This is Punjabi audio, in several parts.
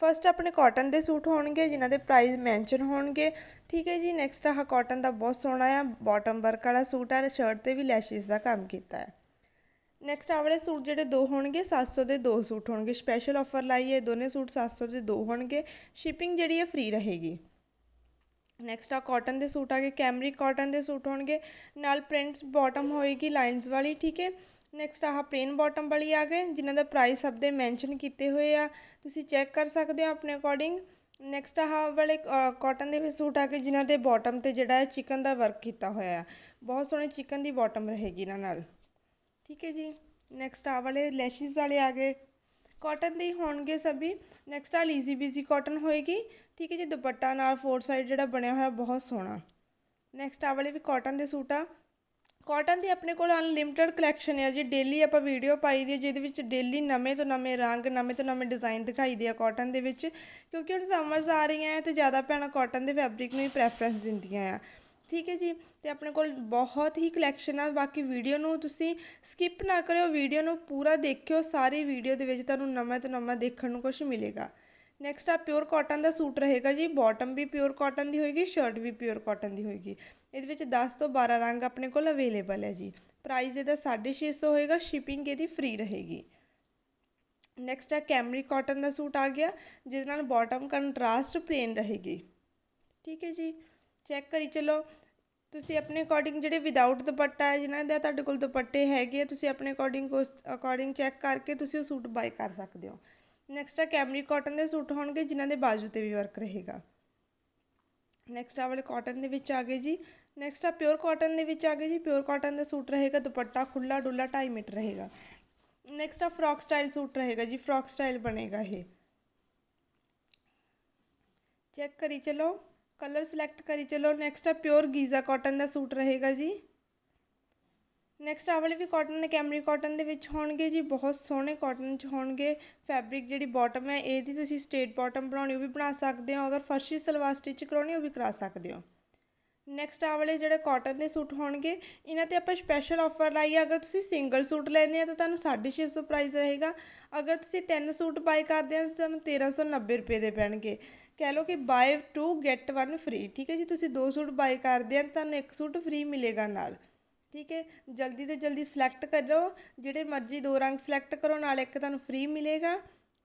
ਫਸਟ ਆਪਣੇ ਕਾਟਨ ਦੇ ਸੂਟ ਹੋਣਗੇ, ਜਿਨ੍ਹਾਂ ਦੇ ਪ੍ਰਾਈਸ ਮੈਂਸ਼ਨ ਹੋਣਗੇ। ਠੀਕ ਹੈ ਜੀ ਨੈਕਸਟ ਆਹ ਕਾਟਨ ਦਾ ਬਹੁਤ ਸੋਹਣਾ ਆ ਬਾਟਮ ਵਰਕ ਵਾਲਾ ਸੂਟ ਆ ਸ਼ਰਟ ਤੇ ਵੀ ਲੈਸ਼ਿਸ ਦਾ ਕੰਮ ਕੀਤਾ ਹੈ। ਨੈਕਸਟ ਆ ਵਾਲੇ ਸੂਟ ਜਿਹੜੇ ਦੋ ਹੋਣਗੇ 700 ਦੇ ਦੋ ਸੂਟ ਹੋਣਗੇ। ਸਪੈਸ਼ਲ ਆਫਰ ਲਾਈ ਹੈ ਦੋਨੇ ਸੂਟ 700 ਦੇ ਦੋ ਹੋਣਗੇ। ਸ਼ਿਪਿੰਗ ਜਿਹੜੀ ਹੈ ਫ੍ਰੀ ਰਹੇਗੀ। ਨੈਕਸਟ ਆ ਕਾਟਨ ਦੇ ਸੂਟ ਆ ਗਏ ਕੈਮਰਿਕ ਕਾਟਨ ਦੇ ਸੂਟ ਹੋਣਗੇ। ਨਾਲ ਪ੍ਰਿੰਟਸ ਬਾਟਮ ਹੋਏਗੀ ਲਾਈਨਸ ਵਾਲੀ, ਠੀਕ ਹੈ। ਨੈਕਸਟ ਆਹ ਪਲੇਨ ਬਾਟਮ ਵਾਲੀ ਆ ਗਏ, ਜਿਨ੍ਹਾਂ ਦਾ ਪ੍ਰਾਈਸ ਸਭ ਦੇ ਮੈਂਸ਼ਨ ਕੀਤੇ ਹੋਏ ਆ। ਤੁਸੀਂ ਚੈੱਕ ਕਰ ਸਕਦੇ ਹੋ ਆਪਣੇ ਅਕੋਰਡਿੰਗ ਨੈਕਸਟ ਆਹ ਵਾਲੇ ਕਾਟਨ ਦੇ ਵੀ ਸੂਟ ਆ ਗਏ, ਜਿਨ੍ਹਾਂ ਦੇ ਬਾਟਮ ਤੇ ਜਿਹੜਾ ਹੈ ਚਿਕਨ ਦਾ ਵਰਕ ਕੀਤਾ ਹੋਇਆ ਆ। ਬਹੁਤ ਸੋਹਣੇ ਚਿਕਨ ਦੀ ਬਾਟਮ ਰਹੇਗੀ ਇਹਨਾਂ ਨਾਲ। ਠੀਕ ਹੈ ਜੀ। ਨੈਕਸਟ ਆਹ ਵਾਲੇ ਲੈਸ਼ਿਸ ਵਾਲੇ ਆ ਗਏ। ਕਾਟਨ ਦੇ ਹੀ ਹੋਣਗੇ ਸਭੀ। ਨੈਕਸਟ ਆ ਲੀਜ਼ੀ ਬੀਜ਼ੀ ਕਾਟਨ ਹੋਏਗੀ। ਠੀਕ ਹੈ ਜੀ, ਦੁਪੱਟਾ ਨਾਲ ਫੋਰ ਸਾਈਡ ਜਿਹੜਾ ਬਣਿਆ ਹੋਇਆ, ਬਹੁਤ ਸੋਹਣਾ। ਨੈਕਸਟ ਆ ਵਾਲੇ ਵੀ ਕਾਟਨ ਦੇ ਸੂਟ ਆ। ਕਾਟਨ ਦੀ ਆਪਣੇ ਕੋਲ ਅਨਲਿਮਿਟਿਡ ਕਲੈਕਸ਼ਨ ਹੈ ਜੀ। ਡੇਲੀ ਆਪਾਂ ਵੀਡੀਓ ਪਾਈ ਦੀ ਹੈ ਜਿਹਦੇ ਵਿੱਚ ਡੇਲੀ ਨਵੇਂ ਤੋਂ ਨਵੇਂ ਰੰਗ, ਨਵੇਂ ਤੋਂ ਨਵੇਂ ਡਿਜ਼ਾਈਨ ਦਿਖਾਈ ਦੇ ਆ ਕਾਟਨ ਦੇ ਵਿੱਚ। ਕਿਉਂਕਿ ਹੁਣ ਸਮਰਸ ਆ ਰਹੀਆਂ ਹੈ ਤੇ ਜ਼ਿਆਦਾ ਭੈਣਾਂ ਕਾਟਨ ਦੇ ਫੈਬਰਿਕ ਨੂੰ ਹੀ ਪ੍ਰੈਫਰੈਂਸ ਦਿੰਦੀਆਂ ਆ। ਠੀਕ ਹੈ ਜੀ? ਤੇ ਆਪਣੇ ਕੋਲ ਬਹੁਤ ਹੀ ਕਲੈਕਸ਼ਨ ਆ। ਬਾਕੀ ਵੀਡੀਓ ਨੂੰ ਤੁਸੀਂ ਸਕਿਪ ਨਾ ਕਰਿਓ। ਵੀਡੀਓ ਨੂੰ ਪੂਰਾ ਦੇਖਿਓ। ਸਾਰੀ ਵੀਡੀਓ ਦੇ ਵਿੱਚ ਤੁਹਾਨੂੰ ਨਵਾਂ ਤੋਂ ਨਵਾਂ ਦੇਖਣ ਨੂੰ ਕੁਝ ਮਿਲੇਗਾ। ਨੈਕਸਟ ਆ ਪਿਓਰ ਕਾਟਨ ਦਾ ਸੂਟ ਰਹੇਗਾ ਜੀ। ਬਾਟਮ ਵੀ ਪਿਓਰ ਕਾਟਨ ਦੀ ਹੋਏਗੀ ਸ਼ਰਟ ਵੀ ਪਿਓਰ ਕਾਟਨ ਦੀ ਹੋਏਗੀ। ਇਹਦੇ ਵਿੱਚ 10 ਤੋਂ 12 ਰੰਗ ਆਪਣੇ ਕੋਲ ਅਵੇਲੇਬਲ ਹੈ ਜੀ। ਪ੍ਰਾਈਸ ਇਹਦਾ 650 ਹੋਏਗਾ ਸ਼ਿਪਿੰਗ ਇਹਦੀ ਫ੍ਰੀ ਰਹੇਗੀ। ਨੈਕਸਟ ਆ ਕੈਮਰੀ ਕਾਟਨ ਦਾ ਸੂਟ ਆ ਗਿਆ, ਜਿਹਦੇ ਨਾਲ ਬਾਟਮ ਕੰਟਰਾਸਟ ਪਲੇਨ ਰਹੇਗੀ। ਠੀਕ ਹੈ ਜੀ। ਚੈੱਕ ਕਰੀ ਚਲੋ। ਤੁਸੀਂ ਆਪਣੇ ਅਕੋਰਡਿੰਗ ਜਿਹੜੇ ਵਿਦਆਊਟ ਦੁਪੱਟਾ ਹੈ ਜਿਨ੍ਹਾਂ ਦਾ ਤੁਹਾਡੇ ਕੋਲ ਦੁਪੱਟੇ ਹੈਗੇ ਆ, ਤੁਸੀਂ ਆਪਣੇ ਅਕੋਰਡਿੰਗ ਉਸ ਅਕੋਰਡਿੰਗ ਚੈੱਕ ਕਰਕੇ ਤੁਸੀਂ ਉਹ ਸੂਟ ਬਾਈ ਕਰ ਸਕਦੇ ਹੋ। ਨੈਕਸਟ ਆ ਕੈਮਰੀ ਕਾਟਨ ਦੇ ਸੂਟ ਹੋਣਗੇ, ਜਿਨ੍ਹਾਂ ਦੇ ਬਾਜੂ ਤੇ ਵੀ ਵਰਕ ਰਹੇਗਾ। ਨੈਕਸਟ ਆ ਵਾਲੇ ਕਾਟਨ ਦੇ ਵਿੱਚ ਆ ਗਏ ਜੀ। ਨੈਕਸਟ ਆ ਪਿਓਰ ਕਾਟਨ ਦੇ ਵਿੱਚ ਆ ਗਏ ਜੀ। ਪਿਓਰ ਕਾਟਨ ਦਾ ਸੂਟ ਰਹੇਗਾ, ਦੁਪੱਟਾ ਖੁੱਲਾ ਡੁੱਲਾ 2.5 ਮੀਟਰ ਰਹੇਗਾ। ਨੈਕਸਟ ਆ ਫਰੋਕ ਸਟਾਈਲ ਸੂਟ ਰਹੇਗਾ ਜੀ। ਫਰੋਕ ਸਟਾਈਲ ਬਣੇਗਾ ਇਹ। ਚੈੱਕ ਕਰੀ ਚਲੋ। ਕਲਰ ਸਿਲੈਕਟ ਕਰੀ ਚਲੋ। ਨੈਕਸਟ ਆ ਪਿਓਰ ਗੀਜ਼ਾ ਕਾਟਨ ਦਾ ਸੂਟ ਰਹੇਗਾ ਜੀ। ਨੈਕਸਟ ਆ ਵਾਲੇ ਵੀ ਕਾਟਨ ਦੇ ਕੈਮਰੀ ਕਾਟਨ ਦੇ ਵਿੱਚ ਹੋਣਗੇ ਜੀ, ਬਹੁਤ ਸੋਹਣੇ ਕਾਟਨ ਚ ਹੋਣਗੇ ਫੈਬਰਿਕ ਜਿਹੜੀ ਬਾਟਮ ਹੈ, ਇਹਦੀ ਤੁਸੀਂ ਸਟੇਟ ਬਾਟਮ ਬਣਾਉਣੀ, ਉਹ ਵੀ ਬਣਾ ਸਕਦੇ ਹੋ, ਅਗਰ ਫਰਸ਼ੀ ਸਲਵਾਰ ਸਟਿਚ ਕਰਾਉਣੀ ਉਹ ਵੀ ਕਰਾ ਸਕਦੇ ਹੋ। ਨੈਕਸਟ ਆ ਵਾਲੇ ਜਿਹੜੇ ਕਾਟਨ ਦੇ ਸੂਟ ਹੋਣਗੇ, ਇਹਨਾਂ ਤੇ ਆਪਾਂ ਸਪੈਸ਼ਲ ਆਫਰ ਲਾਈ ਹੈ, ਅਗਰ ਤੁਸੀਂ ਸਿੰਗਲ ਸੂਟ ਲੈਣੇ ਆ ਤਾਂ ਤੁਹਾਨੂੰ 650 ਪ੍ਰਾਈਸ ਰਹੇਗਾ, ਅਗਰ ਤੁਸੀਂ ਤਿੰਨ ਸੂਟ ਬਾਈ ਕਰਦੇ ਆ ਤਾਂ ਤੁਹਾਨੂੰ 1390 ਰੁਪਏ ਦੇ ਪੈਣਗੇ। ਕਹਿ ਲਓ ਕਿ ਬਾਏ 2 ਗੈਟ 1 ਫ੍ਰੀ ਠੀਕ ਹੈ ਜੀ, ਤੁਸੀਂ ਦੋ ਸੂਟ ਬਾਈ ਕਰਦੇ ਆ ਤਾਂ ਤੁਹਾਨੂੰ ਇੱਕ ਸੂਟ ਫ੍ਰੀ ਮਿਲੇਗਾ ਨਾਲ। ਠੀਕ ਹੈ? ਜਲਦੀ ਤੋਂ ਜਲਦੀ ਸਿਲੈਕਟ ਕਰੋ, ਜਿਹੜੇ ਮਰਜ਼ੀ ਦੋ ਰੰਗ ਸਿਲੈਕਟ ਕਰੋ, ਨਾਲ ਇੱਕ ਤੁਹਾਨੂੰ ਫ੍ਰੀ ਮਿਲੇਗਾ।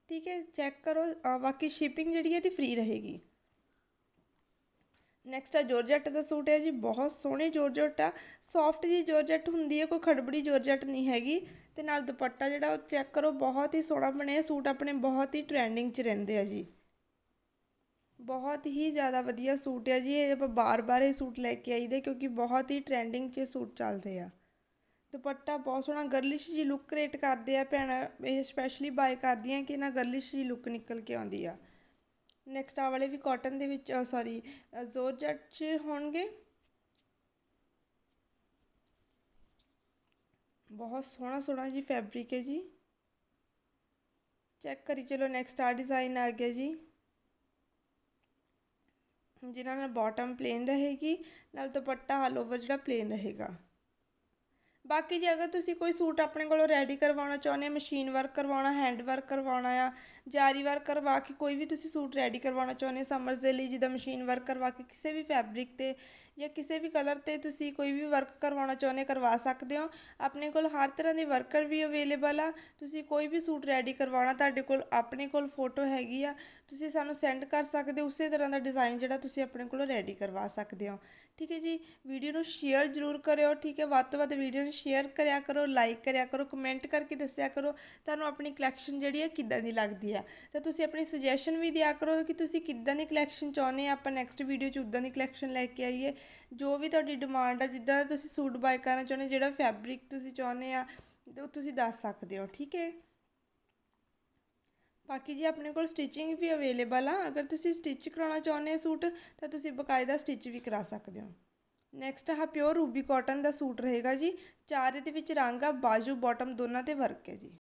ਠੀਕ ਹੈ? ਚੈੱਕ ਕਰੋ ਬਾਕੀ ਸ਼ਿਪਿੰਗ ਜਿਹੜੀ ਹੈ ਦੀ ਫ੍ਰੀ ਰਹੇਗੀ। ਨੈਕਸਟ ਆ ਜੋਰਜੱਟ ਦਾ ਸੂਟ ਹੈ ਜੀ, ਬਹੁਤ ਸੋਹਣੇ ਜੋਰਜੱਟ ਆ। ਸੌਫਟ ਜੀ ਜੋਰਜੱਟ ਹੁੰਦੀ ਹੈ, ਕੋਈ ਖੜਬੜੀ ਜੋਰਜੱਟ ਨਹੀਂ ਹੈਗੀ। ਤੇ ਨਾਲ ਦੁਪੱਟਾ ਜਿਹੜਾ ਉਹ ਚੈੱਕ ਕਰੋ, ਬਹੁਤ ਹੀ ਸੋਹਣਾ ਬਣਿਆ ਸੂਟ, ਆਪਣੇ ਬਹੁਤ ਹੀ ਟ੍ਰੈਂਡਿੰਗ 'ਚ ਰਹਿੰਦੇ ਆ ਜੀ। ਬਹੁਤ ਹੀ ਜ਼ਿਆਦਾ ਵਧੀਆ ਸੂਟ ਹੈ ਜੀ, ਇਹ ਆਪਾਂ ਬਾਰ-ਬਾਰ ਇਹ ਸੂਟ ਲੈ ਕੇ ਆਈਦੇ ਕਿਉਂਕਿ ਬਹੁਤ ਹੀ ਟ੍ਰੈਂਡਿੰਗ 'ਚ ਸੂਟ ਚੱਲ ਰਹੇ ਆ। ਦੁਪੱਟਾ ਬਹੁਤ ਸੋਹਣਾ ਗਰਲਿਸ਼ ਜੀ ਲੁੱਕ ਕ੍ਰੀਏਟ ਕਰਦੇ ਆ ਭੈਣਾਂ, ਇਹ ਸਪੈਸ਼ਲੀ ਬਾਏ ਕਰਦੀਆਂ ਕਿ ਨਾ ਗਰਲਿਸ਼ ਜੀ ਲੁੱਕ ਨਿਕਲ ਕੇ ਆਉਂਦੀ ਆ। ਨੈਕਸਟ ਆ ਵਾਲੇ ਵੀ ਕਾਟਨ ਦੇ ਵਿੱਚ ਸੌਰੀ ਜ਼ੋਰਜੱਟ 'ਚ ਹੋਣਗੇ। ਬਹੁਤ ਸੋਹਣਾ ਸੋਹਣਾ ਜੀ ਫੈਬਰਿਕ ਹੈ ਜੀ। ਚੈੱਕ ਕਰੀ, ਚਲੋ ਨੈਕਸਟ ਆ ਡਿਜ਼ਾਈਨ ਆ ਗਿਆ ਜੀ। ਜਿਹਨਾਂ ਨਾਲ ਬਾਟਮ ਪਲੇਨ ਰਹੇਗੀ, ਨਾਲ ਦੁਪੱਟਾ ਆਲ ਓਵਰ ਜਿਹੜਾ ਪਲੇਨ ਰਹੇਗਾ। ਬਾਕੀ ਜੇ ਅਗਰ ਤੁਸੀਂ ਕੋਈ ਸੂਟ ਆਪਣੇ ਕੋਲੋਂ ਰੈਡੀ ਕਰਵਾਉਣਾ ਚਾਹੁੰਦੇ ਆ ਮਸ਼ੀਨ ਵਰਕ ਕਰਵਾਉਣਾ ਹੈਂਡ ਵਰਕ ਕਰਵਾਉਣਾ ਆ, ਜਾਰੀ ਵਰਕ ਕਰਵਾ ਕੇ ਕੋਈ ਵੀ ਤੁਸੀਂ ਸੂਟ ਰੈਡੀ ਕਰਵਾਉਣਾ ਚਾਹੁੰਦੇ ਸਮਰਸ ਦੇ ਲਈ ਜਿੱਦਾਂ ਮਸ਼ੀਨ ਵਰਕ ਕਰਵਾ ਕੇ ਕਿਸੇ ਵੀ ਫੈਬਰਿਕ ਤੇ ਜਾਂ ਕਿਸੇ ਵੀ ਕਲਰ ਤੇ ਤੁਸੀਂ ਕੋਈ ਵੀ ਵਰਕ ਕਰਵਾਉਣਾ ਚਾਹੁੰਦੇ ਕਰਵਾ ਸਕਦੇ ਹੋ। ਆਪਣੇ ਕੋਲ ਹਰ ਤਰ੍ਹਾਂ ਦੇ ਵਰਕਰ ਵੀ ਅਵੇਲੇਬਲ ਆ। ਤੁਸੀਂ ਕੋਈ ਵੀ ਸੂਟ ਰੈਡੀ ਕਰਵਾਉਣਾ, ਤੁਹਾਡੇ ਕੋਲ ਆਪਣੇ ਕੋਲ ਫੋਟੋ ਹੈਗੀ ਆ। ਤੁਸੀਂ ਸਾਨੂੰ ਸੈਂਡ ਕਰ ਸਕਦੇ ਹੋ, ਉਸੇ ਤਰ੍ਹਾਂ ਦਾ ਡਿਜ਼ਾਈਨ ਜਿਹੜਾ ਤੁਸੀਂ ਆਪਣੇ ਕੋਲ ਰੈਡੀ ਕਰਵਾ ਸਕਦੇ ਹੋ। ਠੀਕ ਹੈ ਜੀ? ਵੀਡੀਓ ਨੂੰ ਸ਼ੇਅਰ ਜ਼ਰੂਰ ਕਰਿਓ, ਠੀਕ ਹੈ? ਵੱਧ ਤੋਂ ਵੱਧ ਵੀਡੀਓ ਨੂੰ ਸ਼ੇਅਰ ਕਰਿਆ ਕਰੋ ਲਾਈਕ ਕਰਿਆ ਕਰੋ ਕਮੈਂਟ ਕਰਕੇ ਦੱਸਿਆ ਕਰੋ, ਤੁਹਾਨੂੰ ਆਪਣੀ ਕਲੈਕਸ਼ਨ ਜਿਹੜੀ ਹੈ ਕਿੱਦਾਂ ਦੀ ਲੱਗਦੀ ਆ। ਤਾਂ ਤੁਸੀਂ ਆਪਣੀ ਸੁਜੈਸ਼ਨ ਵੀ ਦਿਆ ਕਰੋ ਕਿ ਤੁਸੀਂ ਕਿੱਦਾਂ ਦੀ ਕਲੈਕਸ਼ਨ ਚਾਹੁੰਦੇ ਆ। ਆਪਾਂ ਨੈਕਸਟ ਵੀਡੀਓ 'ਚ ਉਦਾਂ ਦੀ ਕਲੈਕਸ਼ਨ ਲੈ ਕੇ ਆਈਏ। ਜੋ ਵੀ ਤੁਹਾਡੀ ਡਿਮਾਂਡ ਆ, ਜਿੱਦਾਂ ਤੁਸੀਂ ਸੂਟ ਬਾਏ ਕਰਨਾ ਚਾਹੁੰਦੇ, ਜਿਹੜਾ ਫੈਬਰਿਕ ਤੁਸੀਂ ਚਾਹੁੰਦੇ ਆ, ਉਹ ਤੁਸੀਂ ਦੱਸ ਸਕਦੇ ਹੋ, ਠੀਕ ਹੈ? ਬਾਕੀ ਜੀ ਆਪਣੇ ਕੋਲ ਸਟਿਚਿੰਗ ਵੀ ਅਵੇਲੇਬਲ ਆ। ਅਗਰ ਤੁਸੀਂ ਸਟਿਚ ਕਰਾਉਣਾ ਚਾਹੁੰਦੇ ਹੋ ਸੂਟ, ਤਾਂ ਤੁਸੀਂ ਬਕਾਇਦਾ ਸਟਿਚ ਵੀ ਕਰਾ ਸਕਦੇ ਹੋ। ਨੈਕਸਟ ਆਹ ਪਿਓਰ ਰੂਬੀ ਕਾਟਨ ਦਾ ਸੂਟ ਰਹੇਗਾ ਜੀ। ਚਾਰ ਇਹਦੇ ਵਿੱਚ ਰੰਗ ਆ, ਬਾਜੂ ਬਾਟਮ ਦੋਨਾਂ ਤੇ ਵਰਕ ਹੈ ਜੀ।